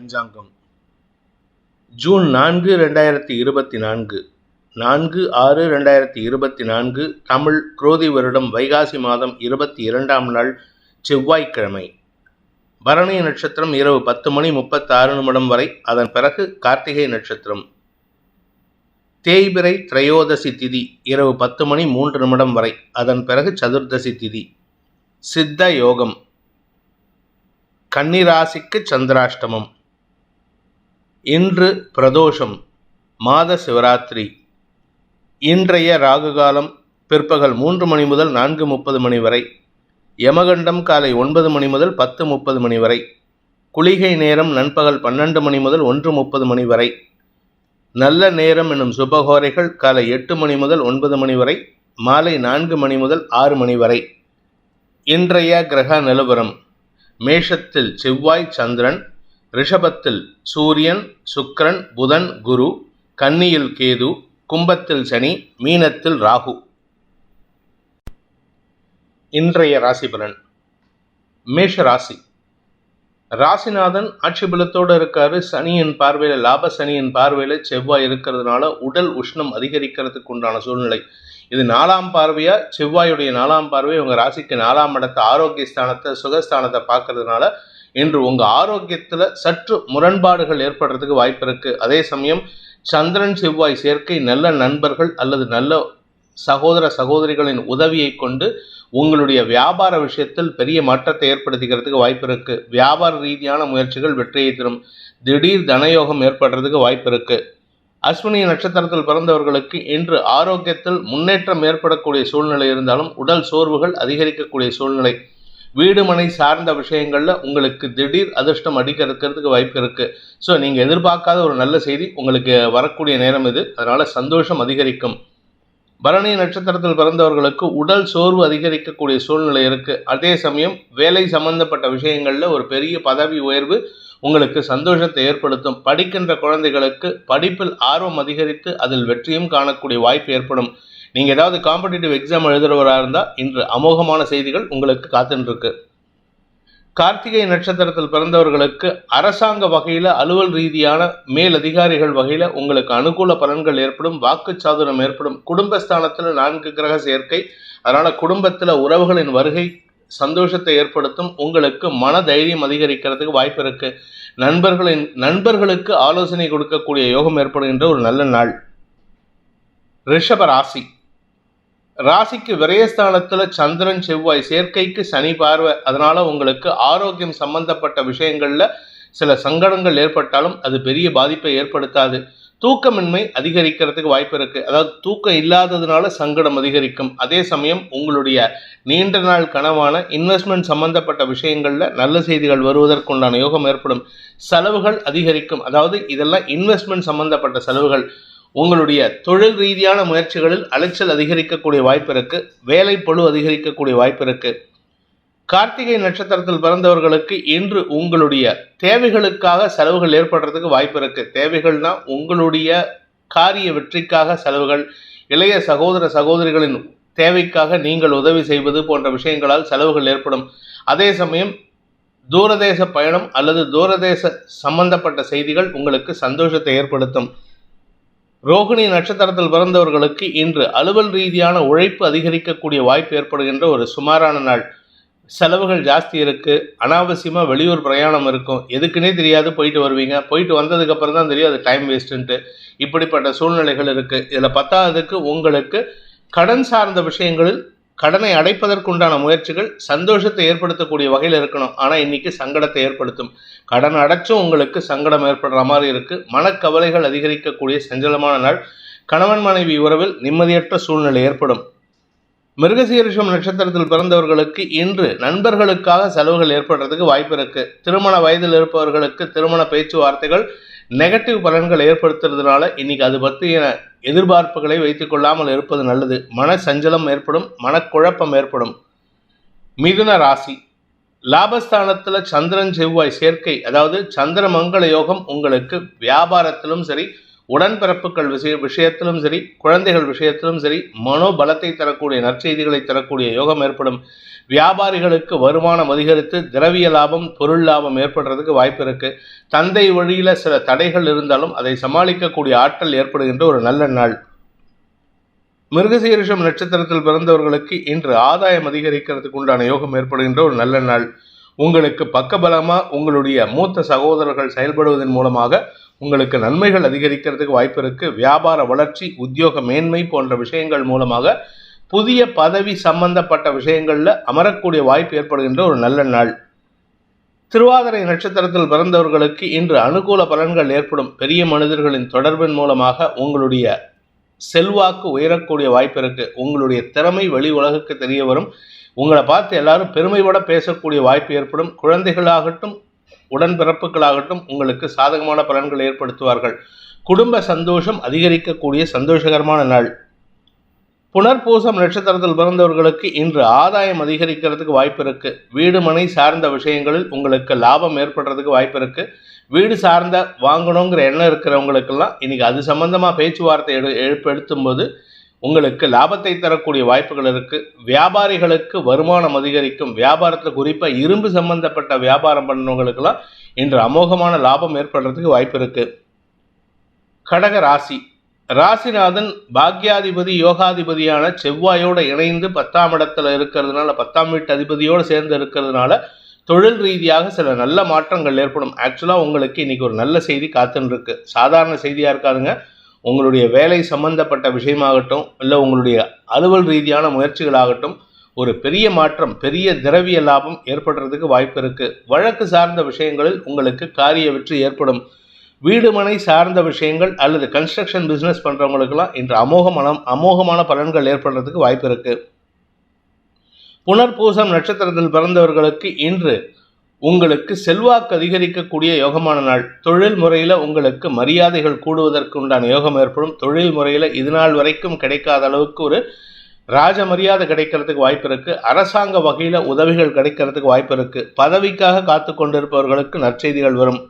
பஞ்சாங்கம். June நான்கு ரெண்டாயிரத்தி இருபத்தி நான்கு. நான்கு ஆறு ரெண்டாயிரத்தி இருபத்தி நான்கு தமிழ் குரோதி வருடம் வைகாசி மாதம் இருபத்தி இரண்டாம் நாள் செவ்வாய்க்கிழமை. பரணி நட்சத்திரம் இரவு பத்து மணி முப்பத்தாறு நிமிடம் வரை அதன் பிறகு கார்த்திகை நட்சத்திரம். தேய்பிரை திரையோதசி திதி இரவு பத்து மணி மூன்று நிமிடம் வரை அதன் பிறகு சதுர்தசி திதி. சித்த யோகம். கன்னிராசிக்கு சந்திராஷ்டமம். இன்று பிரதோஷம் மாத சிவராத்திரி. இன்றைய ராகுகாலம் பிற்பகல் மூன்று மணி முதல் நான்கு முப்பது மணி வரை யமகண்டம் காலை ஒன்பது மணி முதல் பத்து முப்பது மணி வரை குளிகை நேரம் நண்பகல் பன்னெண்டு மணி முதல் ஒன்று முப்பது மணி வரை நல்ல நேரம் என்னும் சுபகோரைகள் காலை எட்டு மணி முதல் ஒன்பது மணி வரை மாலை நான்கு மணி முதல் ஆறு மணி வரை. இன்றைய கிரக நிலவரம் மேஷத்தில் செவ்வாய் சந்திரன் ரிஷபத்தில் சூரியன் சுக்ரன் புதன் குரு கன்னியில் கேது கும்பத்தில் சனி மீனத்தில் ராகு. இன்றைய ராசி பலன். மேஷ ராசி. ராசிநாதன் ஆட்சி பலத்தோடு இருக்காரு. சனியின் பார்வையில் லாப சனியின் பார்வையில் செவ்வாய் இருக்கிறதுனால உடல் உஷ்ணம் அதிகரிக்கிறதுக்கு உண்டான சூழ்நிலை. இது நாலாம் பார்வையா? செவ்வாயுடைய நாலாம் பார்வை உங்க ராசிக்கு நாலாம் இடத்தை ஆரோக்கிய ஸ்தானத்தை சுகஸ்தானத்தை பார்க்கறதுனால இன்று உங்க ஆரோக்கியத்துல சற்று முரண்பாடுகள் ஏற்படுறதுக்கு வாய்ப்பு இருக்கு. அதே சமயம் சந்திரன் செவ்வாய் சேர்க்கை நல்ல நண்பர்கள் அல்லது நல்ல சகோதர சகோதரிகளின் உதவியை கொண்டு உங்களுடைய வியாபார விஷயத்தில் பெரிய மாற்றத்தை ஏற்படுத்திக்கிறதுக்கு வாய்ப்பு இருக்கு. வியாபார ரீதியான முயற்சிகள் வெற்றியை தரும். திடீர் தனயோகம் ஏற்படுறதுக்கு வாய்ப்பு இருக்கு. அஸ்வினி நட்சத்திரத்தில் பிறந்தவர்களுக்கு இன்று ஆரோக்கியத்தில் முன்னேற்றம் ஏற்படக்கூடிய சூழ்நிலை இருந்தாலும் உடல் சோர்வுகள் அதிகரிக்கக்கூடிய சூழ்நிலை. வீடு மனை சார்ந்த விஷயங்களில் உங்களுக்கு திடீர் அதிர்ஷ்டம் அடிக்க இருக்கிறதுக்கு வாய்ப்பு இருக்குது ஸோ நீங்கள் எதிர்பார்க்காத ஒரு நல்ல செய்தி உங்களுக்கு வரக்கூடிய நேரம் இது. அதனால் சந்தோஷம் அதிகரிக்கும். பரணி நட்சத்திரத்தில் பிறந்தவர்களுக்கு உடல் சோர்வு அதிகரிக்கக்கூடிய சூழ்நிலை இருக்குது அதே சமயம் வேலை சம்பந்தப்பட்ட விஷயங்களில் ஒரு பெரிய பதவி உயர்வு உங்களுக்கு சந்தோஷத்தை ஏற்படுத்தும். படிக்கின்ற குழந்தைகளுக்கு படிப்பில் ஆர்வம் அதிகரித்து அதில் வெற்றியும் காணக்கூடிய வாய்ப்பு ஏற்படும். நீங்கள் ஏதாவது காம்படிட்டிவ் எக்ஸாம் எழுதுகிறவராக இருந்தால் இன்று அமோகமான செய்திகள் உங்களுக்கு காத்துன்ருக்கு கார்த்திகை நட்சத்திரத்தில் பிறந்தவர்களுக்கு அரசாங்க வகையில் அலுவல் ரீதியான மேல் அதிகாரிகள் வகையில் உங்களுக்கு அனுகூல பலன்கள் ஏற்படும் வாக்குச்சாதுரம் ஏற்படும். குடும்பஸ்தானத்தில் நான்கு கிரக சேர்க்கை அதனால் குடும்பத்தில் உறவுகளின் வருகை சந்தோஷத்தை ஏற்படுத்தும் உங்களுக்கு மன தைரியம் அதிகரிக்கிறதுக்கு வாய்ப்பு இருக்கு. நண்பர்களின் நண்பர்களுக்கு ஆலோசனை கொடுக்கக்கூடிய யோகம் ஏற்படுகின்ற ஒரு நல்ல நாள். ரிஷப ராசி. ராசிக்கு விரயஸ்தானத்துல சந்திரன் செவ்வாய் சேர்க்கைக்கு சனி பார்வை. அதனால உங்களுக்கு ஆரோக்கியம் சம்பந்தப்பட்ட விஷயங்கள்ல சில சங்கடங்கள் ஏற்பட்டாலும் அது பெரிய பாதிப்பை ஏற்படுத்தாது. தூக்கமின்மை அதிகரிக்கிறதுக்கு வாய்ப்பு இருக்கு. அதாவது தூக்கம் இல்லாததுனால சங்கடம் அதிகரிக்கும். அதே சமயம் உங்களுடைய நீண்ட நாள் கனவான இன்வெஸ்ட்மெண்ட் சம்பந்தப்பட்ட விஷயங்கள்ல நல்ல செய்திகள் வருவதற்குண்டான யோகம் ஏற்படும். செலவுகள் அதிகரிக்கும். அதாவது இதெல்லாம் இன்வெஸ்ட்மெண்ட் சம்பந்தப்பட்ட செலவுகள். உங்களுடைய தொழில் ரீதியான முயற்சிகளில் அலைச்சல் அதிகரிக்கக்கூடிய வாய்ப்பு இருக்கு வேலை பழு அதிகரிக்கக்கூடிய வாய்ப்பு இருக்கு. கார்த்திகை நட்சத்திரத்தில் பிறந்தவர்களுக்கு இன்று உங்களுடைய தேவைகளுக்காக செலவுகள் ஏற்படுறதுக்கு வாய்ப்பு இருக்கு. தேவைகள்னா உங்களுடைய காரிய வெற்றிக்காக செலவுகள் இளைய சகோதர சகோதரிகளின் தேவைக்காக நீங்கள் உதவி செய்வது போன்ற விஷயங்களால் செலவுகள் ஏற்படும். அதே சமயம் தூரதேச பயணம் அல்லது தூரதேச சம்பந்தப்பட்ட செய்திகள் உங்களுக்கு சந்தோஷத்தை ஏற்படுத்தும். ரோகிணி நட்சத்திரத்தில் பிறந்தவர்களுக்கு இன்று அலுவல் ரீதியான உழைப்பு அதிகரிக்கக்கூடிய வாய்ப்பு ஏற்படுகின்ற ஒரு சுமாரான நாள். செலவுகள் ஜாஸ்தி இருக்குது அனாவசியமாக வெளியூர் பிரயாணம் இருக்கும். எதுக்குன்னே தெரியாது. போயிட்டு வருவீங்க. போயிட்டு வந்ததுக்கப்புறம் தான் தெரியும். அது டைம் வேஸ்ட்டுன்ட்டு இப்படிப்பட்ட சூழ்நிலைகள் இருக்குது இதில் பத்தாவதுக்கு உங்களுக்கு கடன் சார்ந்த விஷயங்களில் கடனை அடைப்பதற்குண்டான முயற்சிகள் சந்தோஷத்தை ஏற்படுத்தக்கூடிய வகையில் இருக்கணும். ஆனால் இன்னைக்கு சங்கடத்தை ஏற்படுத்தும். கடன் அடைச்சும் உங்களுக்கு சங்கடம் ஏற்படுற மாதிரி இருக்கு. மனக்கவலைகள் அதிகரிக்கக்கூடிய சஞ்சலமான நாள். கணவன் மனைவி உறவில் நிம்மதியற்ற சூழ்நிலை ஏற்படும். மிருகசீரிஷம் நட்சத்திரத்தில் பிறந்தவர்களுக்கு இன்று நண்பர்களுக்காக செலவுகள் ஏற்படுறதுக்கு வாய்ப்பு இருக்கு. திருமண வயதில் இருப்பவர்களுக்கு திருமண பேச்சுவார்த்தைகள் நெகட்டிவ் பலன்கள் ஏற்படுத்துறதுனால இன்னைக்கு அது பற்றிய எதிர்பார்ப்புகளை வைத்துக் கொள்ளாமல் இருப்பது நல்லது. மன சஞ்சலம் ஏற்படும் மனக்குழப்பம் ஏற்படும். மிதுன ராசி. லாபஸ்தானத்தில் சந்திரன் செவ்வாய் சேர்க்கை அதாவது சந்திர மங்கள யோகம் உங்களுக்கு வியாபாரத்திலும் சரி உடன்பிறப்புகள் விஷய விஷயத்திலும் சரி குழந்தைகள் விஷயத்திலும் சரி மனோபலத்தை தரக்கூடிய நற்செய்திகளை தரக்கூடிய யோகம் ஏற்படும். வியாபாரிகளுக்கு வருமானம் அதிகரித்து திரவிய லாபம் பொருள் லாபம் ஏற்படுறதுக்கு வாய்ப்பு இருக்கு. தந்தை வழியில் சில தடைகள் இருந்தாலும் அதை சமாளிக்கக்கூடிய ஆற்றல் ஏற்படுகின்ற ஒரு நல்ல நாள். மிருகசீரிஷம் நட்சத்திரத்தில் பிறந்தவர்களுக்கு இன்று ஆதாயம் அதிகரிக்கிறதுக்கு உண்டான யோகம் ஏற்படுகின்ற ஒரு நல்ல நாள். உங்களுக்கு பக்கபலமாக உங்களுடைய மூத்த சகோதரர்கள் செயல்படுவதன் மூலமாக உங்களுக்கு நன்மைகள் அதிகரிக்கிறதுக்கு வாய்ப்பு இருக்கு. வியாபார வளர்ச்சி உத்தியோக மேன்மை போன்ற விஷயங்கள் மூலமாக புதிய பதவி சம்பந்தப்பட்ட விஷயங்களில் அமரக்கூடிய வாய்ப்பு ஏற்படுகின்ற ஒரு நல்ல நாள். திருவாதிரை நட்சத்திரத்தில் பிறந்தவர்களுக்கு இன்று அனுகூல பலன்கள் ஏற்படும். பெரிய மனிதர்களின் தொடர்பின் மூலமாக உங்களுடைய செல்வாக்கு உயரக்கூடிய வாய்ப்பு இருக்கு. உங்களுடைய திறமை வெளி உலகுக்கு தெரிய வரும். உங்களை பார்த்து எல்லாரும் பெருமையோட பேசக்கூடிய வாய்ப்பு ஏற்படும். குழந்தைகளாகட்டும் உடன்பிறப்புகளாகட்டும் உங்களுக்கு சாதகமான பலன்களை ஏற்படுத்துவார்கள். குடும்ப சந்தோஷம் அதிகரிக்கக்கூடிய சந்தோஷகரமான நாள். புனர்பூசம் நட்சத்திரத்தில் பிறந்தவர்களுக்கு இன்று ஆதாயம் அதிகரிக்கிறதுக்கு வாய்ப்பு இருக்கு வீடு மனை சார்ந்த விஷயங்களில் உங்களுக்கு லாபம் ஏற்படுறதுக்கு வாய்ப்பு இருக்கு வீடு சார்ந்த வாங்கணுங்கிற எண்ணம் இருக்கிறவங்களுக்கெல்லாம் இன்னைக்கு அது சம்பந்தமா பேச்சுவார்த்தை எடு எழுப்பெடுத்தும் போது உங்களுக்கு லாபத்தை தரக்கூடிய வாய்ப்புகள் இருக்கு. வியாபாரிகளுக்கு வருமானம் அதிகரிக்கும். வியாபாரத்தில் குறிப்பாக இரும்பு சம்பந்தப்பட்ட வியாபாரம் பண்ணவங்களுக்கெல்லாம் இன்று அமோகமான லாபம் ஏற்படுறதுக்கு வாய்ப்பு இருக்கு. கடக ராசி. ராசிநாதன் பாக்யாதிபதி யோகாதிபதியான செவ்வாயோடு இணைந்து பத்தாம் இடத்துல இருக்கிறதுனால பத்தாம் வீட்டு அதிபதியோடு சேர்ந்து இருக்கிறதுனால தொழில் ரீதியாக சில நல்ல மாற்றங்கள் ஏற்படும். ஆக்சுவலாக உங்களுக்கு இன்னைக்கு ஒரு நல்ல செய்தி காத்துன்னு இருக்கு. சாதாரண செய்தியாக இருக்காதுங்க. உங்களுடைய வேலை சம்பந்தப்பட்ட விஷயமாகட்டும் இல்லை உங்களுடைய அலுவல் ரீதியான முயற்சிகளாகட்டும் ஒரு பெரிய மாற்றம் பெரிய திரவிய லாபம் ஏற்படுறதுக்கு வாய்ப்பு இருக்குது வழக்கு சார்ந்த விஷயங்களில் உங்களுக்கு காரிய வெற்றி ஏற்படும். வீடுமனை சார்ந்த விஷயங்கள் அல்லது கன்ஸ்ட்ரக்ஷன் பிஸ்னஸ் பண்ணுறவங்களுக்கெல்லாம் இன்று அமோகமான அமோகமான பலன்கள் ஏற்படுறதுக்கு வாய்ப்பு இருக்குது புனர்பூசம் நட்சத்திரத்தில் பிறந்தவர்களுக்கு இன்று உங்களுக்கு செல்வாக்கு அதிகரிக்கக்கூடிய யோகமான நாள். தொழில் முறையில் உங்களுக்கு மரியாதைகள் கூடுவதற்கு உண்டான யோகம் ஏற்படும். தொழில் முறையில் இது நாள் வரைக்கும் கிடைக்காத அளவுக்கு ஒரு ராஜ மரியாதை கிடைக்கிறதுக்கு வாய்ப்பு இருக்கு. அரசாங்க வகையில் உதவிகள் கிடைக்கிறதுக்கு வாய்ப்பு இருக்கு. பதவிக்காக காத்து கொண்டிருப்பவர்களுக்கு நற்செய்திகள் வரும்.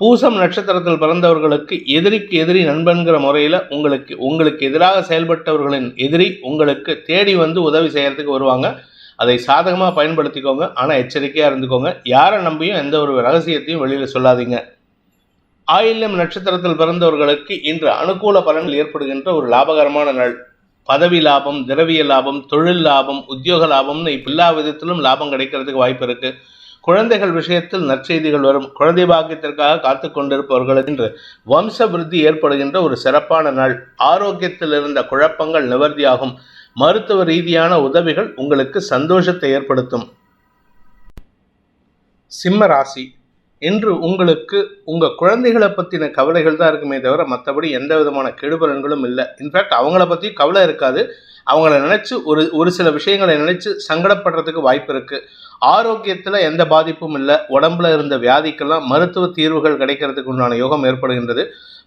பூசம் நட்சத்திரத்தில் பிறந்தவர்களுக்கு எதிரிக்கு எதிரி நண்பன்கிற முறையில் உங்களுக்கு உங்களுக்கு எதிராக செயல்பட்டவர்களின் எதிரி உங்களுக்கு தேடி வந்து உதவி செய்யறதுக்கு வருவாங்க. அதை சாதகமாக பயன்படுத்திக்கோங்க. ஆனால் எச்சரிக்கையாக இருந்துக்கோங்க. யாரை நம்பியும் எந்த ஒரு ரகசியத்தையும் வெளியில் சொல்லாதீங்க. ஆயில்யம் நட்சத்திரத்தில் பிறந்தவர்களுக்கு இன்று அனுகூல பலன்கள் ஏற்படுகின்ற ஒரு லாபகரமான நாள். பதவி லாபம் திரவிய லாபம் தொழில் லாபம் உத்தியோக லாபம்னு எல்லா விதத்திலும் லாபம் கிடைக்கிறதுக்கு வாய்ப்பு இருக்கு. குழந்தைகள் விஷயத்தில் நற்செய்திகள் வரும். குழந்தை பாக்கியத்திற்காக காத்து கொண்டிருப்பவர்கள் என்று வம்ச விருத்தி ஏற்படுகின்ற ஒரு சிறப்பான நாள். ஆரோக்கியத்தில் இருந்த குழப்பங்கள் நிவர்த்தியாகும். மருத்துவ ரீதியான உதவிகள் உங்களுக்கு சந்தோஷத்தை ஏற்படுத்தும். சிம்ம ராசி. இன்று உங்களுக்கு உங்கள் குழந்தைகளை பற்றின கவலைகள் தான் இருக்குமே தவிர மற்றபடி எந்த விதமான கெடுபலன்களும் இல்லை. இன்ஃபேக்ட் அவங்கள பற்றி கவலை இருக்காது. அவங்கள நினச்சி ஒரு ஒரு சில விஷயங்களை நினச்சி சங்கடப்படுறதுக்கு வாய்ப்பு இருக்குது ஆரோக்கியத்தில் எந்த பாதிப்பும் இல்லை. உடம்புல இருந்த வியாதிக்கெல்லாம் மருத்துவ தீர்வுகள் கிடைக்கிறதுக்கு உண்டான யோகம் ஏற்படுகின்றது.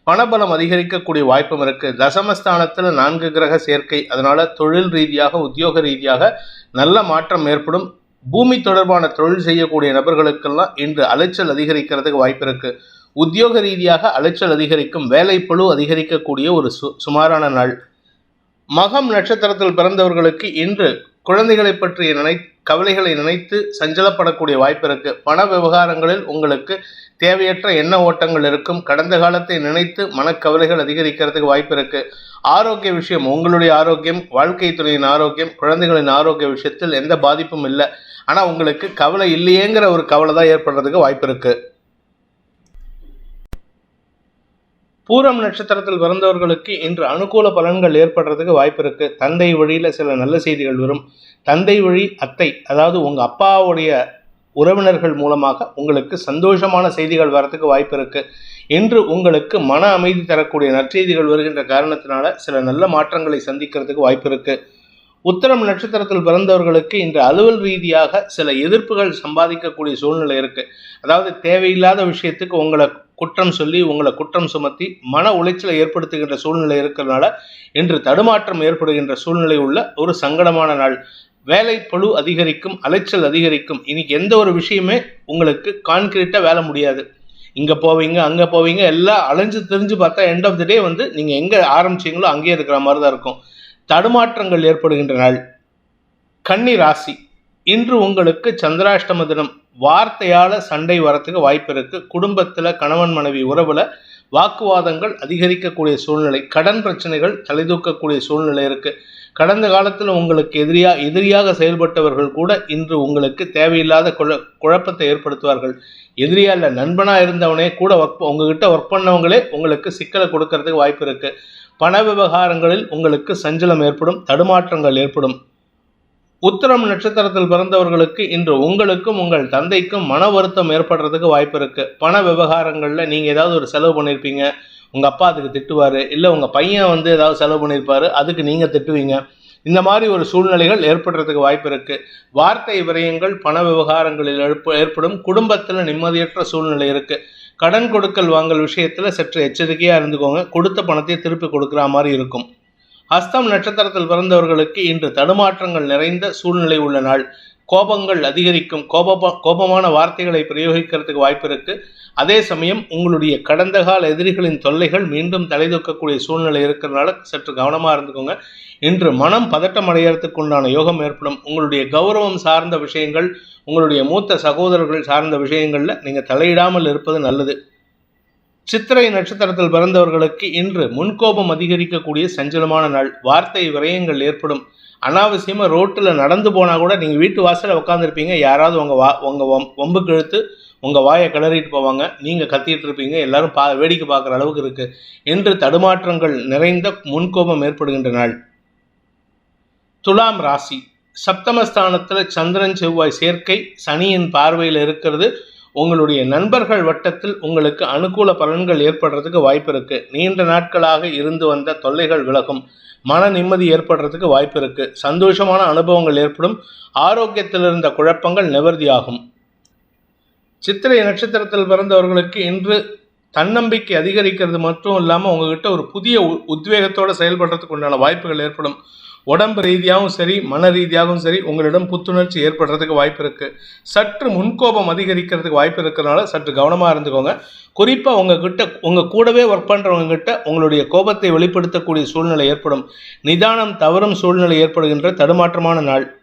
பணபலம் அதிகரிக்கக்கூடிய வாய்ப்பும் இருக்கு. தசமஸ்தானத்தில் நான்கு கிரக சேர்க்கை. அதனால தொழில் ரீதியாக உத்தியோக ரீதியாக நல்ல மாற்றம் ஏற்படும். பூமி தொடர்பான தொழில் செய்யக்கூடிய நபர்களுக்கெல்லாம் இன்று அலைச்சல் அதிகரிக்கிறதுக்கு வாய்ப்பு இருக்கு. உத்தியோக ரீதியாக அலைச்சல் அதிகரிக்கும். வேலைப்பழு அதிகரிக்கக்கூடிய ஒரு சு சுமாரான நாள். மகம் நட்சத்திரத்தில் பிறந்தவர்களுக்கு இன்று குழந்தைகளை பற்றிய நினை கவலைகளை நினைத்து சஞ்சலப்படக்கூடிய வாய்ப்பு இருக்கு பண விவகாரங்களில் உங்களுக்கு தேவையற்ற எண்ண ஓட்டங்கள் இருக்கும். கடந்த காலத்தை நினைத்து மனக்கவலைகள் அதிகரிக்கிறதுக்கு வாய்ப்பு இருக்கு ஆரோக்கிய விஷயம் உங்களுடைய ஆரோக்கியம் வாழ்க்கை துணையின் ஆரோக்கியம் குழந்தைகளின் ஆரோக்கிய விஷயத்தில் எந்த பாதிப்பும் இல்லை. ஆனால் உங்களுக்கு கவலை இல்லையேங்கிற ஒரு கவலை தான் ஏற்படுறதுக்கு வாய்ப்பு இருக்குது பூரம் நட்சத்திரத்தில் பிறந்தவர்களுக்கு இன்று அனுகூல பலன்கள் ஏற்படுறதுக்கு வாய்ப்பு இருக்கு. தந்தை வழியில் சில நல்ல செய்திகள் வரும். தந்தை வழி அத்தை அதாவது உங்கள் அப்பாவுடைய உறவினர்கள் மூலமாக உங்களுக்கு சந்தோஷமான செய்திகள் வரத்துக்கு வாய்ப்பு இருக்கு. இன்று உங்களுக்கு மன அமைதி தரக்கூடிய நற்செய்திகள் வருகின்ற காரணத்தினால சில நல்ல மாற்றங்களை சந்திக்கிறதுக்கு வாய்ப்பு இருக்கு. உத்தரம் நட்சத்திரத்தில் பிறந்தவர்களுக்கு இன்று அலுவல் ரீதியாக சில எதிர்ப்புகள் சம்பாதிக்கக்கூடிய சூழ்நிலை இருக்கு. அதாவது தேவையில்லாத விஷயத்துக்கு உங்களை குற்றம் சொல்லி உங்களை குற்றம் சுமத்தி மன உளைச்சலை ஏற்படுத்துகின்ற சூழ்நிலை இருக்கிறதுனால இன்று தடுமாற்றம் ஏற்படுகின்ற சூழ்நிலை உள்ள ஒரு சங்கடமான நாள். வேலை பழு அதிகரிக்கும் அலைச்சல் அதிகரிக்கும். இன்னைக்கு எந்த ஒரு விஷயமே உங்களுக்கு கான்கிரீட்டாக வேலை முடியாது. இங்கே போவீங்க அங்கே போவீங்க எல்லாம் அலைஞ்சு தெரிஞ்சு பார்த்தா எண்ட் ஆஃப் த டே வந்து நீங்கள் எங்கே ஆரம்பிச்சீங்களோ அங்கேயே இருக்கிற மாதிரி தான் இருக்கும். தடுமாற்றங்கள் ஏற்படுகின்ற நாள். கன்னி ராசி. இன்று உங்களுக்கு சந்திராஷ்டம தினம். வார்த்தையால் சண்டை வரத்துக்கு வாய்ப்பு இருக்குது குடும்பத்தில் கணவன் மனைவி உறவில் வாக்குவாதங்கள் அதிகரிக்கக்கூடிய சூழ்நிலை கடன் பிரச்சனைகள் தலைதூக்கக்கூடிய சூழ்நிலை இருக்குது கடந்த காலத்தில் உங்களுக்கு எதிரியா எதிரியாக செயல்பட்டவர்கள் கூட இன்று உங்களுக்கு தேவையில்லாத குழ குழப்பத்தை ஏற்படுத்துவார்கள். எதிரியா இல்லை நண்பனாக இருந்தவனே கூட ஒர்க் உங்ககிட்ட ஒர்க் பண்ணவங்களே உங்களுக்கு சிக்கலை கொடுக்கறதுக்கு வாய்ப்பு இருக்குது பண விவகாரங்களில் உங்களுக்கு சஞ்சலம் ஏற்படும் தடுமாற்றங்கள் ஏற்படும். உத்தரம் நட்சத்திரத்தில் பிறந்தவர்களுக்கு இன்று உங்களுக்கும் உங்கள் தந்தைக்கும் மன வருத்தம் ஏற்படுறதுக்கு வாய்ப்பு இருக்கு. பண விவகாரங்களில் நீங்கள் ஏதாவது ஒரு செலவு பண்ணியிருப்பீங்க உங்கள் அப்பா அதுக்கு திட்டுவார். இல்லை உங்கள் பையன் வந்து ஏதாவது செலவு பண்ணியிருப்பாரு அதுக்கு நீங்கள் திட்டுவீங்க. இந்த மாதிரி ஒரு சூழ்நிலைகள் ஏற்படுறதுக்கு வாய்ப்பு இருக்கு. வார்த்தை விரயங்கள் பண விவகாரங்களில் ஏற்படும் குடும்பத்தில் நிம்மதியற்ற சூழ்நிலை இருக்கு. கடன் கொடுக்கல் வாங்கல் விஷயத்தில் சற்று எச்சரிக்கையாக இருந்துக்கோங்க. கொடுத்த பணத்தை திருப்பி கொடுக்குற மாதிரி இருக்கும். ஹஸ்தம் நட்சத்திரத்தில் பிறந்தவர்களுக்கு இன்று தடுமாற்றங்கள் நிறைந்த சூழ்நிலை உள்ள நாள். கோபங்கள் அதிகரிக்கும். கோப கோபமான வார்த்தைகளை பிரயோகிக்கிறதுக்கு வாய்ப்பு இருக்கு அதே சமயம் உங்களுடைய கடந்த கால எதிரிகளின் தொல்லைகள் மீண்டும் தலைதூக்கக்கூடிய சூழ்நிலை இருக்கிறதுனால சற்று கவனமாக இருந்துக்கோங்க. இன்று மனம் பதட்டம் அடையறதுக்கு உண்டான யோகம் ஏற்படும். உங்களுடைய கௌரவம் சார்ந்த விஷயங்கள் உங்களுடைய மூத்த சகோதரர்கள் சார்ந்த விஷயங்களில் நீங்கள் தலையிடாமல் இருப்பது நல்லது. சித்திரை நட்சத்திரத்தில் பிறந்தவர்களுக்கு இன்று முன்கோபம் அதிகரிக்கக்கூடிய சஞ்சலமான நாள். வார்த்தை விரயங்கள் ஏற்படும். அனாவசியமாக ரோட்டில் நடந்து போனால் கூட நீங்கள் வீட்டு வாசலில் உட்காந்துருப்பீங்க யாராவது உங்கள் வா உங்கள் வம்புக்கு இழுத்து உங்கள் வாயை கிளறிட்டு போவாங்க. நீங்கள் கத்திட்டு இருப்பீங்க. எல்லாரும் பா வேடிக்கை பார்க்குற அளவுக்கு இருக்குது என்று தடுமாற்றங்கள் நிறைந்த முன்கோபம் ஏற்படுகின்ற நாள். துலாம் ராசி. சப்தமஸ்தானத்தில் சந்திரன் செவ்வாய் சேர்க்கை சனியின் பார்வையில் இருக்கிறது. உங்களுடைய நண்பர்கள் வட்டத்தில் உங்களுக்கு அனுகூல பலன்கள் ஏற்படுறதுக்கு வாய்ப்பு இருக்குது நீண்ட நாட்களாக இருந்து வந்த தொல்லைகள் விலகும். மன நிம்மதி ஏற்படுறதுக்கு வாய்ப்பு இருக்குது சந்தோஷமான அனுபவங்கள் ஏற்படும். ஆரோக்கியத்தில் இருந்த குழப்பங்கள் நிவர்த்தியாகும். சித்திரை நட்சத்திரத்தில் பிறந்தவர்களுக்கு இன்று தன்னம்பிக்கை அதிகரிக்கிறது. மட்டும் இல்லாமல் உங்ககிட்ட ஒரு புதிய உத்வேகத்தோடு செயல்படுறதுக்கு உண்டான வாய்ப்புகள் ஏற்படும். உடம்பு ரீதியாகவும் சரி மன ரீதியாகவும் சரி உங்களிடம் புத்துணர்ச்சி ஏற்படுறதுக்கு வாய்ப்பு இருக்குது சற்று முன்கோபம் அதிகரிக்கிறதுக்கு வாய்ப்பு இருக்கிறனால சற்று கவனமாக இருந்துக்கோங்க. குறிப்பாக உங்ககிட்ட உங்கள் கூடவே ஒர்க் பண்ணுறவங்க கிட்ட உங்களுடைய கோபத்தை வெளிப்படுத்தக்கூடிய சூழ்நிலை ஏற்படும். நிதானம் தவறும் சூழ்நிலை ஏற்படுகின்ற தடுமாற்றமான நாள்.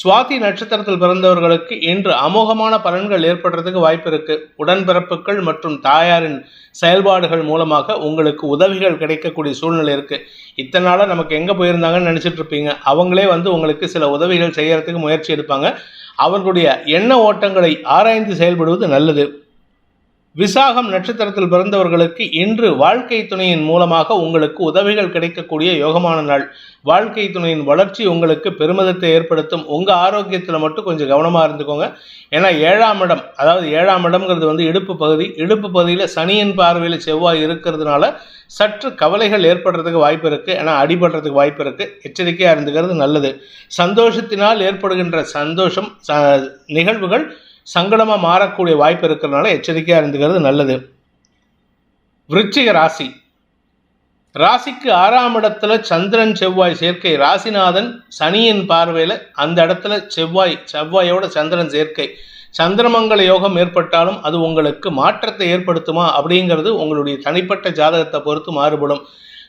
சுவாதி நட்சத்திரத்தில் பிறந்தவர்களுக்கு இன்று அமோகமான பலன்கள் ஏற்படுறதுக்கு வாய்ப்பு இருக்கு. உடன்பிறப்புகள் மற்றும் தாயாரின் செயல்பாடுகள் மூலமாக உங்களுக்கு உதவிகள் கிடைக்கக்கூடிய சூழ்நிலை இருக்கு. இத்தனை நாளாக நமக்கு எங்கே போயிருந்தாங்கன்னு நினச்சிட்டு இருப்பீங்க. அவங்களே வந்து உங்களுக்கு சில உதவிகள் செய்யறதுக்கு முயற்சி எடுப்பாங்க. அவர்களுடைய எண்ண ஓட்டங்களை ஆராய்ந்து செயல்படுவது நல்லது. விசாகம் நட்சத்திரத்தில் பிறந்தவர்களுக்கு இன்று வாழ்க்கை துணையின் மூலமாக உங்களுக்கு உதவிகள் கிடைக்கக்கூடிய யோகமான நாள். வாழ்க்கை துணையின் வளர்ச்சி உங்களுக்கு பெருமிதத்தை ஏற்படுத்தும். உங்கள் ஆரோக்கியத்தில் மட்டும் கொஞ்சம் கவனமாக இருந்துக்கோங்க. ஏன்னா ஏழாம் இடம் அதாவது ஏழாம் இடம்ங்கிறது வந்து இடுப்பு பகுதி. இடுப்பு பகுதியில் சனியின் பார்வையில் செவ்வாய் இருக்கிறதுனால சற்று கவலைகள் ஏற்படுறதுக்கு வாய்ப்பு இருக்குது ஏன்னா அடிபடுறதுக்கு வாய்ப்பு இருக்குது எச்சரிக்கையாக இருந்துக்கிறது நல்லது. சந்தோஷத்தினால் ஏற்படுகின்ற சந்தோஷம் நிகழ்வுகள் சங்கடமாக மாறக்கூடிய வாய்ப்பு இருக்கிறதுனால எச்சரிக்கையாக இருந்துக்கிறது நல்லது. விருச்சிக ராசி. ராசிக்கு ஆறாம் இடத்துல சந்திரன் செவ்வாய் சேர்க்கை ராசிநாதன் சனியின் பார்வையில் அந்த இடத்துல செவ்வாய் செவ்வாயோட சந்திரன் சேர்க்கை. சந்திரமங்கல யோகம் ஏற்பட்டாலும் அது உங்களுக்கு மாற்றத்தை ஏற்படுத்துமா அப்படிங்கிறது உங்களுடைய தனிப்பட்ட ஜாதகத்தை பொறுத்து மாறுபடும்.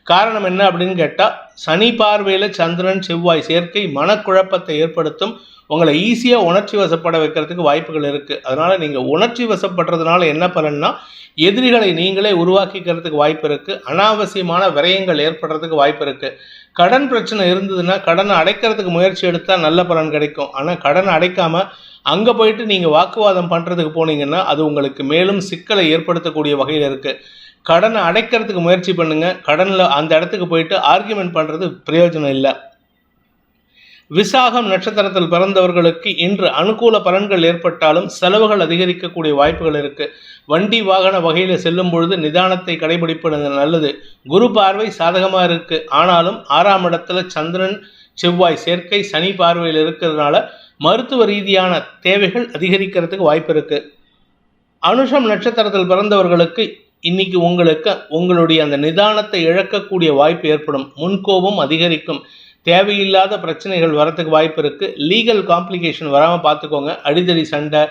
காரணம் என்ன அப்படின்னு கேட்டால் சனி பார்வையில் சந்திரன் செவ்வாய் சேர்க்கை மனக்குழப்பத்தை ஏற்படுத்தும். உங்களை ஈஸியாக உணர்ச்சி வசப்பட வைக்கிறதுக்கு வாய்ப்புகள் இருக்குது அதனால் நீங்கள் உணர்ச்சி வசப்படுறதுனால என்ன பலன்னா எதிரிகளை நீங்களே உருவாக்கிக்கிறதுக்கு வாய்ப்பு இருக்குது அனாவசியமான விரயங்கள் ஏற்படுறதுக்கு வாய்ப்பு இருக்குது கடன் பிரச்சனை இருந்ததுன்னா கடனை அடைக்கிறதுக்கு முயற்சி எடுத்தால் நல்ல பலன் கிடைக்கும். ஆனால் கடன் அடைக்காமல் அங்கே போயிட்டு நீங்கள் வாக்குவாதம் பண்ணுறதுக்கு போனீங்கன்னா அது உங்களுக்கு மேலும் சிக்கலை ஏற்படுத்தக்கூடிய வகையில் இருக்குது கடனை அடைக்கிறதுக்கு முயற்சி பண்ணுங்கள் கடனில் அந்த இடத்துக்கு போயிட்டு ஆர்கியூமெண்ட் பண்ணுறது பிரயோஜனம் இல்லை. விசாகம் நட்சத்திரத்தில் பிறந்தவர்களுக்கு இன்று அனுகூல பலன்கள் ஏற்பட்டாலும் செலவுகள் அதிகரிக்கக்கூடிய வாய்ப்புகள் இருக்கு. வண்டி வாகன வகையில் செல்லும் பொழுது நிதானத்தை கடைபிடிப்பது நல்லது. குரு பார்வை சாதகமாக இருக்கு. ஆனாலும் ஆறாம் இடத்துல சந்திரன் செவ்வாய் சேர்க்கை சனி பார்வையில் இருக்கிறதுனால மருத்துவ ரீதியான தேவைகள் அதிகரிக்கிறதுக்கு வாய்ப்பு இருக்கு. அனுஷம் நட்சத்திரத்தில் பிறந்தவர்களுக்கு இன்னைக்கு உங்களுக்கு உங்களுடைய அந்த நிதானத்தை இழக்கக்கூடிய வாய்ப்பு ஏற்படும். முன்கோபம் அதிகரிக்கும். தேவையில்லாத பிரச்சனைகள் வரத்துக்கு வாய்ப்பு இருக்குது லீகல் காம்ப்ளிகேஷன் வராமல் பார்த்துக்கோங்க அடிதடி சண்டை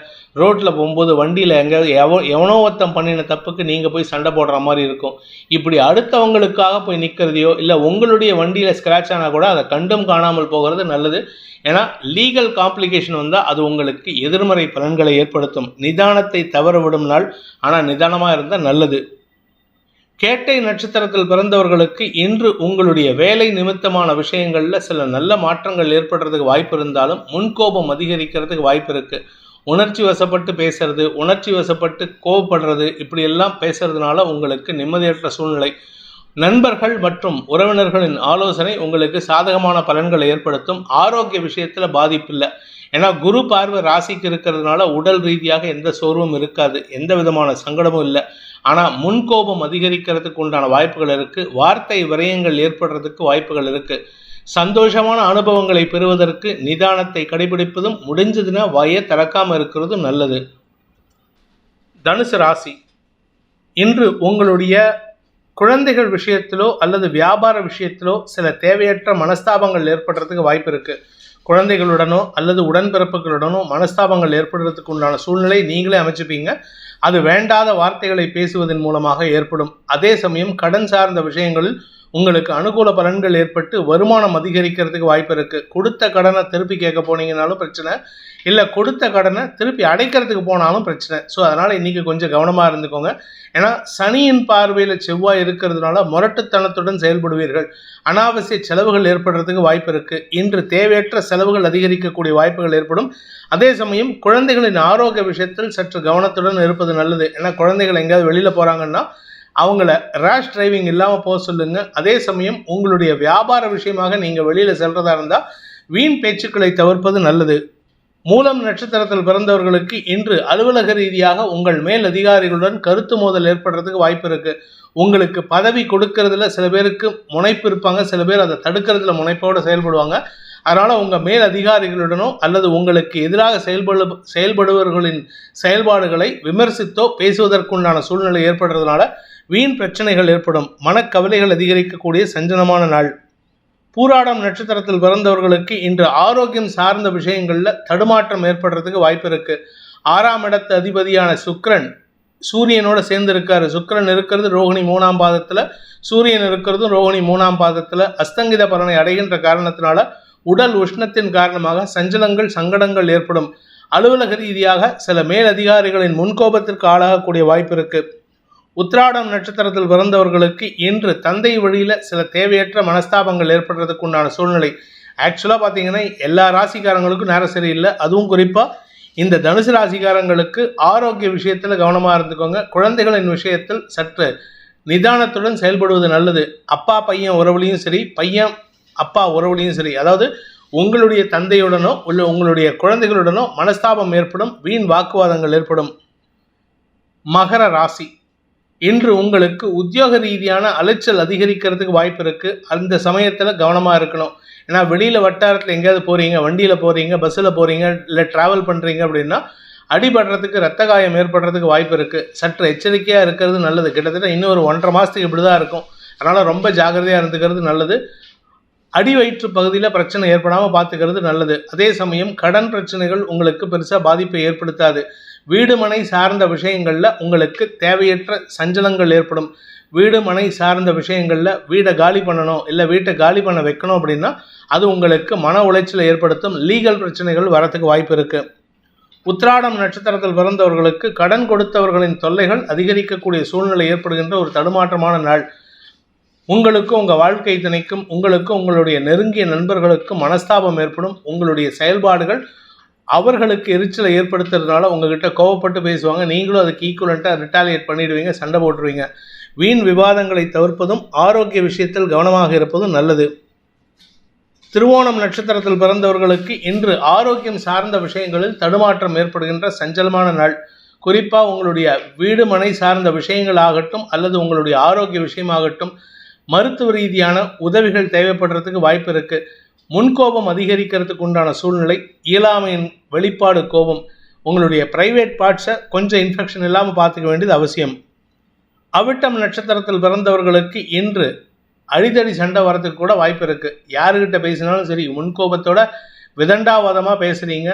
ரோட்டில் போகும்போது வண்டியில் எங்கேயாவது எவ எவனோ ஒருத்தன் பண்ணின தப்புக்கு நீங்கள் போய் சண்டை போடுற மாதிரி இருக்கும். இப்படி அடுத்தவங்களுக்காக போய் நிற்கிறதையோ இல்லை உங்களுடைய வண்டியில் ஸ்க்ராட்ச் ஆனால் கூட அதை கண்டும் காணாமல் போகிறது நல்லது. ஏன்னா லீகல் காம்ப்ளிகேஷன் வந்தால் அது உங்களுக்கு எதிர்மறை பலன்களை ஏற்படுத்தும். நிதானத்தை தவற விடும் நாள். ஆனால் நிதானமாக இருந்தால் நல்லது. கேட்டை நட்சத்திரத்தில் பிறந்தவர்களுக்கு இன்று உங்களுடைய வேலை நிமித்தமான விஷயங்களில் சில நல்ல மாற்றங்கள் ஏற்படுறதுக்கு வாய்ப்பு இருந்தாலும் முன்கோபம் அதிகரிக்கிறதுக்கு வாய்ப்பு இருக்குது உணர்ச்சி வசப்பட்டு பேசுறது உணர்ச்சி வசப்பட்டு கோவப்படுறது இப்படி எல்லாம் பேசுறதுனால உங்களுக்கு நிம்மதியற்ற சூழ்நிலை நண்பர்கள் மற்றும் உறவினர்களின் ஆலோசனை உங்களுக்கு சாதகமான பலன்களை ஏற்படுத்தும். ஆரோக்கிய விஷயத்தில் பாதிப்பில்லை ஏன்னா குரு பார்வை ராசிக்கு இருக்கிறதுனால உடல் ரீதியாக எந்த சோர்வும் இருக்காது. எந்த விதமான சங்கடமும் இல்லை. ஆனால் முன்கோபம் அதிகரிக்கிறதுக்கு உண்டான வாய்ப்புகள் இருக்குது வார்த்தை விரயங்கள் ஏற்படுறதுக்கு வாய்ப்புகள் இருக்குது சந்தோஷமான அனுபவங்களை பெறுவதற்கு நிதானத்தை கடைபிடிப்பதும் முடிஞ்சதுன்னா வாயை திறக்காமல் இருக்கிறதும் நல்லது. தனுசு ராசி. இன்று உங்களுடைய குழந்தைகள் விஷயத்திலோ அல்லது வியாபார விஷயத்திலோ சில தேவையற்ற மனஸ்தாபங்கள் ஏற்படுறதுக்கு வாய்ப்பு இருக்குது குழந்தைகளுடனோ அல்லது உடன்பிறப்புகளுடனோ மனஸ்தாபங்கள் ஏற்படுறதுக்கு உண்டான சூழ்நிலை நீங்களே அமைச்சுப்பீங்க. அது வேண்டாத வார்த்தைகளை பேசுவதன் மூலமாக ஏற்படும். அதே சமயம் கடன் சார்ந்த விஷயங்களில் உங்களுக்கு அனுகூல பலன்கள் ஏற்பட்டு வருமானம் அதிகரிக்கிறதுக்கு வாய்ப்பு இருக்குது கொடுத்த கடனை திருப்பி கேட்க போனீங்கனாலும் பிரச்சனை. இல்லை கொடுத்த கடனை திருப்பி அடைக்கிறதுக்கு போனாலும் பிரச்சனை. ஸோ அதனால் இன்றைக்கி கொஞ்சம் கவனமாக இருந்துக்கோங்க. ஏன்னா சனியின் பார்வையில் செவ்வாய் இருக்கிறதுனால முரட்டுத்தனத்துடன் செயல்படுவீர்கள். அனாவசிய செலவுகள் ஏற்படுறதுக்கு வாய்ப்பு இருக்குது இன்று தேவையற்ற செலவுகள் அதிகரிக்கக்கூடிய வாய்ப்புகள் ஏற்படும். அதே சமயம் குழந்தைகளின் ஆரோக்கிய விஷயத்தில் சற்று கவனத்துடன் இருப்பது நல்லது. ஏன்னா குழந்தைகள் எங்கேயாவது வெளியில் போகிறாங்கன்னா அவங்கள ரேஷ் டிரைவிங் இல்லாமல் போக சொல்லுங்க. அதே சமயம் உங்களுடைய வியாபார விஷயமாக நீங்கள் வெளியில் செல்றதா இருந்தால் வீண் பேச்சுக்களை தவிர்ப்பது நல்லது. மூலம் நட்சத்திரத்தில் பிறந்தவர்களுக்கு இன்று அலுவலக ரீதியாக உங்கள் மேல் அதிகாரிகளுடன் கருத்து மோதல் ஏற்படுறதுக்கு வாய்ப்பு இருக்கு. உங்களுக்கு பதவி கொடுக்கறதுல சில பேருக்கு முனைப்பு இருப்பாங்க. சில பேர் அதை தடுக்கிறதுல முனைப்போடு செயல்படுவாங்க. அதனால் உங்கள் மேல் அதிகாரிகளுடனோ அல்லது உங்களுக்கு எதிராக செயல்படு செயல்படுபவர்களின் செயல்பாடுகளை விமர்சித்தோ பேசுவதற்குண்டான சூழ்நிலை ஏற்படுறதுனால வீண் பிரச்சனைகள் ஏற்படும். மனக்கவலைகள் அதிகரிக்கக்கூடிய சஞ்சனமான நாள். பூராடம் நட்சத்திரத்தில் பிறந்தவர்களுக்கு இன்று ஆரோக்கியம் சார்ந்த விஷயங்களில் தடுமாற்றம் ஏற்படுறதுக்கு வாய்ப்பு இருக்கு. ஆறாம் இடத்து அதிபதியான சுக்ரன் சூரியனோட சேர்ந்து இருக்காரு சுக்கரன் இருக்கிறது ரோகிணி மூணாம் பாதத்தில் சூரியன் இருக்கிறதும் ரோகிணி மூணாம் பாதத்தில். அஸ்தங்கித பலனை அடைகின்ற காரணத்தினால உடல் உஷ்ணத்தின் காரணமாக சஞ்சலங்கள் சங்கடங்கள் ஏற்படும். அலுவலக ரீதியாக சில மேலதிகாரிகளின் முன்கோபத்திற்கு ஆளாகக்கூடிய வாய்ப்பு இருக்குது உத்ராடம் நட்சத்திரத்தில் பிறந்தவர்களுக்கு இன்று தந்தை வழியில் சில தேவையற்ற மனஸ்தாபங்கள் ஏற்படுறதுக்கு உண்டான சூழ்நிலை. ஆக்சுவலாக பார்த்தீங்கன்னா எல்லா ராசிக்காரங்களுக்கும் நேரம் சரியில்லை. அதுவும் குறிப்பாக இந்த தனுசு ராசிக்காரங்களுக்கு ஆரோக்கிய விஷயத்தில் கவனமாக இருந்துக்கோங்க. குழந்தைகளின் விஷயத்தில் சற்று நிதானத்துடன் செயல்படுவது நல்லது. அப்பா பையன் உறவுலையும் சரி பையன் அப்பா உறவுலையும் சரி. அதாவது உங்களுடைய தந்தையுடனோ உள்ள உங்களுடைய குழந்தைகளுடனோ மனஸ்தாபம் ஏற்படும் வீண் வாக்குவாதங்கள் ஏற்படும். மகர ராசி. இன்று உங்களுக்கு உத்தியோக ரீதியான அலைச்சல் அதிகரிக்கிறதுக்கு வாய்ப்பு இருக்குது அந்த சமயத்தில் கவனமாக இருக்கணும். ஏன்னா வெளியில் வட்டாரத்தில் எங்கேயாவது போகிறீங்க வண்டியில் போகிறீங்க பஸ்ஸில் போகிறீங்க இல்லை ட்ராவல் பண்ணுறீங்க அப்படின்னா அடிபடுறதுக்கு ரத்த காயம் ஏற்படுறதுக்கு வாய்ப்பு இருக்குது சற்று எச்சரிக்கையாக இருக்கிறது நல்லது. கிட்டத்தட்ட இன்னும் ஒரு ஒன்றரை மாதத்துக்கு இப்படி தான் இருக்கும். அதனால் ரொம்ப ஜாகிரதையாக இருந்துக்கிறது நல்லது. அடி வயிற்று பகுதியில் பிரச்சனை ஏற்படாமல் பார்த்துக்கிறது நல்லது. அதே சமயம் கடன் பிரச்சனைகள் உங்களுக்கு பெருசாக பாதிப்பை ஏற்படுத்தாது. வீடுமனை சார்ந்த விஷயங்களில் உங்களுக்கு தேவையற்ற சஞ்சலங்கள் ஏற்படும். வீடு மனை சார்ந்த விஷயங்களில் வீடை காலி பண்ணணும் இல்லை வீட்டை காலி பண்ண வைக்கணும் அப்படின்னா அது உங்களுக்கு மன உளைச்சலை ஏற்படுத்தும். லீகல் பிரச்சனைகள் வரத்துக்கு வாய்ப்பு இருக்குது உத்ராடம் நட்சத்திரத்தில் பிறந்தவர்களுக்கு கடன் கொடுத்தவர்களின் தொல்லைகள் அதிகரிக்கக்கூடிய சூழ்நிலை ஏற்படுகின்ற ஒரு தடுமாற்றமான நாள். உங்களுக்கும் உங்கள் வாழ்க்கை திணைக்கும் உங்களுக்கும் உங்களுடைய நெருங்கிய நண்பர்களுக்கும் மனஸ்தாபம் ஏற்படும். உங்களுடைய செயல்பாடுகள் அவர்களுக்கு எரிச்சலை ஏற்படுத்துறதுனால உங்ககிட்ட கோவப்பட்டு பேசுவாங்க. நீங்களும் அதுக்கு ஈக்குவலண்ட்டாக ரிட்டாலியேட் பண்ணிடுவீங்க சண்டை போட்டுருவீங்க. வீண் விவாதங்களை தவிர்ப்பதும் ஆரோக்கிய விஷயத்தில் கவனமாக இருப்பதும் நல்லது. திருவோணம் நட்சத்திரத்தில் பிறந்தவர்களுக்கு இன்று ஆரோக்கியம் சார்ந்த விஷயங்களில் தடுமாற்றம் ஏற்படுகின்ற சஞ்சலமான நாள். குறிப்பாக உங்களுடைய வீடு மனை சார்ந்த விஷயங்கள் ஆகட்டும் அல்லது உங்களுடைய ஆரோக்கிய விஷயமாகட்டும் மருத்துவ ரீதியான உதவிகள் தேவைப்படுறதுக்கு வாய்ப்பு இருக்குது முன்கோபம் அதிகரிக்கிறதுக்கு உண்டான சூழ்நிலை இயலாமையின் வெளிப்பாடு கோபம் உங்களுடைய பிரைவேட் பார்ட்ஸை கொஞ்சம் இன்ஃபெக்ஷன் இல்லாமல் பார்த்துக்க வேண்டியது அவசியம். அவிட்டம் நட்சத்திரத்தில் பிறந்தவர்களுக்கு இன்று அடிதடி சண்டை வரத்துக்கு கூட வாய்ப்பு இருக்குது யாருக்கிட்ட பேசினாலும் சரி முன்கோபத்தோட விதண்டாவாதமாக பேசுகிறீங்க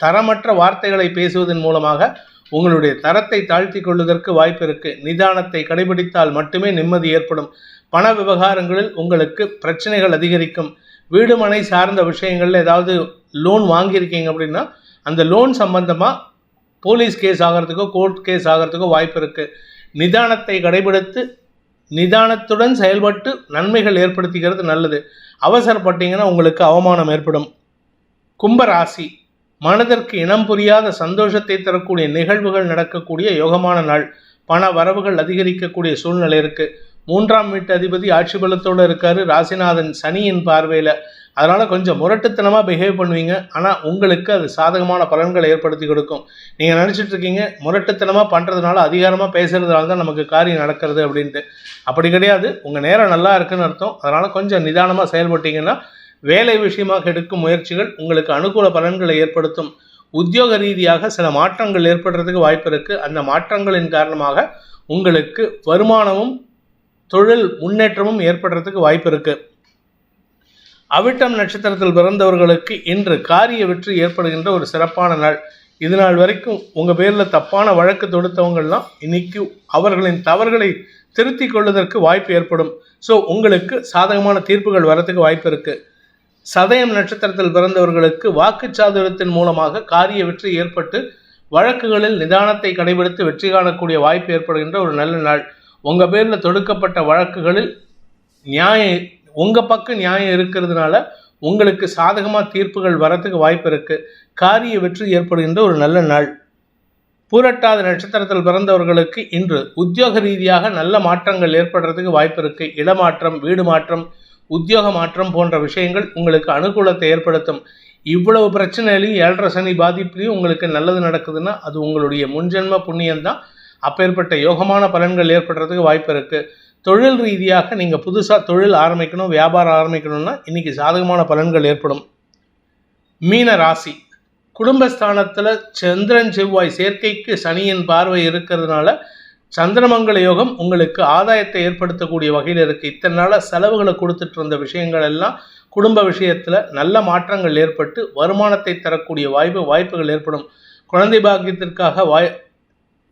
தரமற்ற வார்த்தைகளை பேசுவதன் மூலமாக உங்களுடைய தரத்தை தாழ்த்தி கொள்வதற்கு வாய்ப்பு இருக்குது நிதானத்தை கடைபிடித்தால் மட்டுமே நிம்மதி ஏற்படும். பண விவகாரங்களில் உங்களுக்கு பிரச்சனைகள் அதிகரிக்கும். வீடு மனை சார்ந்த விஷயங்களில் ஏதாவது லோன் வாங்கியிருக்கீங்க அப்படின்னா அந்த லோன் சம்பந்தமாக போலீஸ் கேஸ் ஆகிறதுக்கோ கோர்ட் கேஸ் ஆகிறதுக்கோ வாய்ப்பு இருக்குது நிதானத்தை கடைபிடித்து நிதானத்துடன் செயல்பட்டு நன்மைகள் ஏற்படுத்திக்கிறது நல்லது. அவசரப்பட்டீங்கன்னா உங்களுக்கு அவமானம் ஏற்படும். கும்பராசி மனதிற்கு இனம் புரியாத சந்தோஷத்தை தரக்கூடிய நிகழ்வுகள் நடக்கக்கூடிய யோகமான நாள். பண வரவுகள் அதிகரிக்கக்கூடிய சூழ்நிலை இருக்குது மூன்றாம் வீட்டு அதிபதி ஆட்சி பலத்தோடு இருக்காரு. ராசிநாதன் சனியின் பார்வையில். அதனால் கொஞ்சம் முரட்டுத்தனமாக பிஹேவ் பண்ணுவீங்க. ஆனால் உங்களுக்கு அது சாதகமான பலன்களை ஏற்படுத்தி கொடுக்கும். நீங்கள் நினச்சிட்டு இருக்கீங்க முரட்டுத்தனமாக பண்ணுறதுனால அதிகாரமாக பேசுகிறதுனால தான் நமக்கு காரியம் நடக்கிறது அப்படின்ட்டு. அப்படி கிடையாது. உங்கள் நேரம் நல்லா இருக்குன்னு அர்த்தம். அதனால் கொஞ்சம் நிதானமாக செயல்பட்டீங்கன்னா வேலை விஷயமாக எடுக்கும் முயற்சிகள் உங்களுக்கு அனுகூல பலன்களை ஏற்படுத்தும். உத்தியோக ரீதியாக சில மாற்றங்கள் ஏற்படுறதுக்கு வாய்ப்பு இருக்குது அந்த மாற்றங்களின் காரணமாக உங்களுக்கு வருமானமும் தொழில் முன்னேற்றமும் ஏற்படுறதுக்கு வாய்ப்பு இருக்குது அவிட்டம் நட்சத்திரத்தில் பிறந்தவர்களுக்கு இன்று காரிய வெற்றி ஏற்படுகின்ற ஒரு சிறப்பான நாள். இது நாள் வரைக்கும் உங்கள் பேரில் தப்பான வழக்கு தொடுத்தவங்கள்லாம் இன்னைக்கு அவர்களின் தவறுகளை திருத்தி கொள்வதற்கு வாய்ப்பு ஏற்படும். ஸோ உங்களுக்கு சாதகமான தீர்ப்புகள் வரத்துக்கு வாய்ப்பு இருக்குது சதயம் நட்சத்திரத்தில் பிறந்தவர்களுக்கு வாக்குச்சாதுரியத்தின் மூலமாக காரிய வெற்றி ஏற்பட்டு வழக்குகளில் நிதானத்தை கடைபிடித்து வெற்றி காணக்கூடிய வாய்ப்பு ஏற்படுகின்ற ஒரு நல்ல நாள். உங்கள் பேரில் தொடுக்கப்பட்ட வழக்குகளில் நியாயம் உங்கள் பக்கம் நியாயம் இருக்கிறதுனால உங்களுக்கு சாதகமாக தீர்ப்புகள் வரத்துக்கு வாய்ப்பு இருக்குது காரிய வெற்றி ஏற்படுகின்ற ஒரு நல்ல நாள். பூரட்டாத நட்சத்திரத்தில் பிறந்தவர்களுக்கு இன்று உத்தியோக ரீதியாக நல்ல மாற்றங்கள் ஏற்படுறதுக்கு வாய்ப்பு இருக்குது இடமாற்றம் வீடு மாற்றம் உத்தியோக மாற்றம் போன்ற விஷயங்கள் உங்களுக்கு அனுகூலத்தை ஏற்படுத்தும். இவ்வளவு பிரச்சனையிலையும் ஏழரை சனி பாதிப்புலையும் உங்களுக்கு நல்லது நடக்குதுன்னா அது உங்களுடைய முன்ஜென்ம புண்ணியம்தான். அப்பேற்பட்ட யோகமான பலன்கள் ஏற்படுறதுக்கு வாய்ப்பு இருக்குது தொழில் ரீதியாக நீங்கள் புதுசாக தொழில் ஆரம்பிக்கணும் வியாபாரம் ஆரம்பிக்கணும்னா இன்றைக்கி சாதகமான பலன்கள் ஏற்படும். மீன ராசி. குடும்பஸ்தானத்தில் சந்திரன் செவ்வாய் சேர்க்கைக்கு சனியின் பார்வை இருக்கிறதுனால சந்திரமங்கல யோகம் உங்களுக்கு ஆதாயத்தை ஏற்படுத்தக்கூடிய வகையில் இருக்குது இத்தனை நாளாக செலவுகளை கொடுத்துட்டு இருந்த விஷயங்கள் எல்லாம் குடும்ப விஷயத்தில் நல்ல மாற்றங்கள் ஏற்பட்டு வருமானத்தை தரக்கூடிய வாய்ப்பு வாய்ப்புகள் ஏற்படும். குழந்தை பாக்கியத்திற்காக வாய்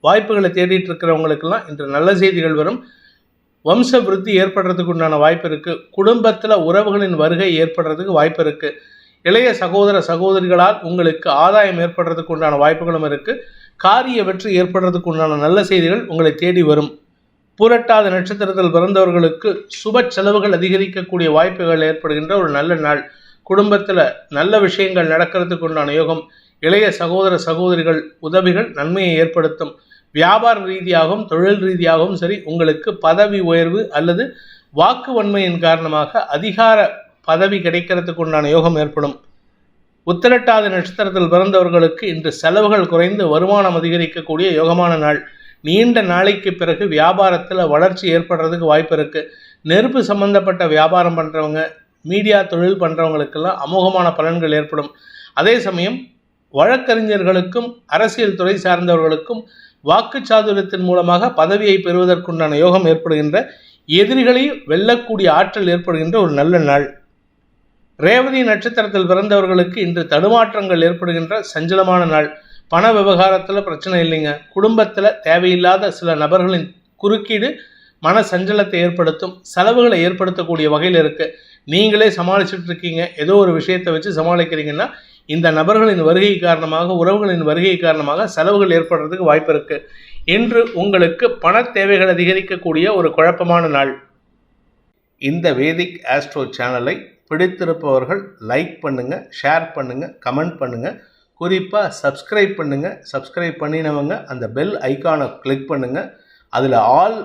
வாய்ப்புகளை தேடிட்டு இருக்கிறவங்களுக்கெல்லாம் இன்று நல்ல செய்திகள் வரும். வம்ச விருத்தி ஏற்படுறதுக்கு உண்டான வாய்ப்பு இருக்குது குடும்பத்தில் உறவுகளின் வருகை ஏற்படுறதுக்கு வாய்ப்பு இருக்குது இளைய சகோதர சகோதரிகளால் உங்களுக்கு ஆதாயம் ஏற்படுறதுக்கு உண்டான வாய்ப்புகளும் இருக்குது காரிய வெற்றி ஏற்படுறதுக்கு உண்டான நல்ல செய்திகள் உங்களை தேடி வரும். புரட்டாத நட்சத்திரத்தில் பிறந்தவர்களுக்கு சுப செலவுகள் அதிகரிக்கக்கூடிய வாய்ப்புகள் ஏற்படுகின்ற ஒரு நல்ல நாள். குடும்பத்தில் நல்ல விஷயங்கள் நடக்கிறதுக்கு உண்டான யோகம். இளைய சகோதர சகோதரிகள் உதவிகள் நன்மையை ஏற்படுத்தும். வியாபார ரீதியாகவும் தொழில் ரீதியாகவும் சரி உங்களுக்கு பதவி உயர்வு அல்லது வாக்கு வன்மையின் காரணமாக அதிகார பதவி கிடைக்கிறதுக்கு உண்டான யோகம் ஏற்படும். உத்திரட்டாதி நட்சத்திரத்தில் பிறந்தவர்களுக்கு இன்று செலவுகள் குறைந்து வருமானம் அதிகரிக்கக்கூடிய யோகமான நாள். நீண்ட நாளைக்கு பிறகு வியாபாரத்தில் வளர்ச்சி ஏற்படுறதுக்கு வாய்ப்பு இருக்குது நெருப்பு சம்பந்தப்பட்ட வியாபாரம் பண்ணுறவங்க மீடியா தொழில் பண்ணுறவங்களுக்கெல்லாம் அமோகமான பலன்கள் ஏற்படும். அதே சமயம் வழக்கறிஞர்களுக்கும் அரசியல் துறை சார்ந்தவர்களுக்கும் வாக்குச்சாதுரியத்தின் மூலமாக பதவியை பெறுவதற்குண்டான யோகம் ஏற்படுகின்ற எதிரிகளை வெல்லக்கூடிய ஆற்றல் ஏற்படுகின்ற ஒரு நல்ல நாள். ரேவதி நட்சத்திரத்தில் பிறந்தவர்களுக்கு இன்று தடுமாற்றங்கள் ஏற்படுகின்ற சஞ்சலமான நாள். பண விவகாரத்தில் பிரச்சனை இல்லைங்க. குடும்பத்தில் தேவையில்லாத சில நபர்களின் குறுக்கீடு மன சஞ்சலத்தை ஏற்படுத்தும் செலவுகளை ஏற்படுத்தக்கூடிய வகையில் இருக்குது நீங்களே சமாளிச்சுட்டு இருக்கீங்க. ஏதோ ஒரு விஷயத்தை வச்சு சமாளிக்கிறீங்கன்னா இந்த நபர்களின் வருகை காரணமாக உறவுகளின் வருகை காரணமாக செலவுகள் ஏற்படுறதுக்கு வாய்ப்பு இருக்கு. இன்று உங்களுக்கு பண தேவைகள் அதிகரிக்கக்கூடிய ஒரு குழப்பமான நாள். இந்த வேதிக் ஆஸ்ட்ரோ சேனலை பிடித்திருப்பவர்கள் லைக் பண்ணுங்கள் ஷேர் பண்ணுங்கள் கமெண்ட் பண்ணுங்கள் குறிப்பாக சப்ஸ்கிரைப் பண்ணுங்கள் சப்ஸ்கிரைப் பண்ணினவங்க அந்த பெல் ஐக்கானை கிளிக் பண்ணுங்கள் அதில் ஆல்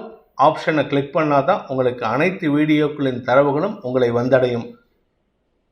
ஆப்ஷனை கிளிக் பண்ணால் தான் உங்களுக்கு அனைத்து வீடியோக்களின் தரவுகளும் உங்களை வந்தடையும்.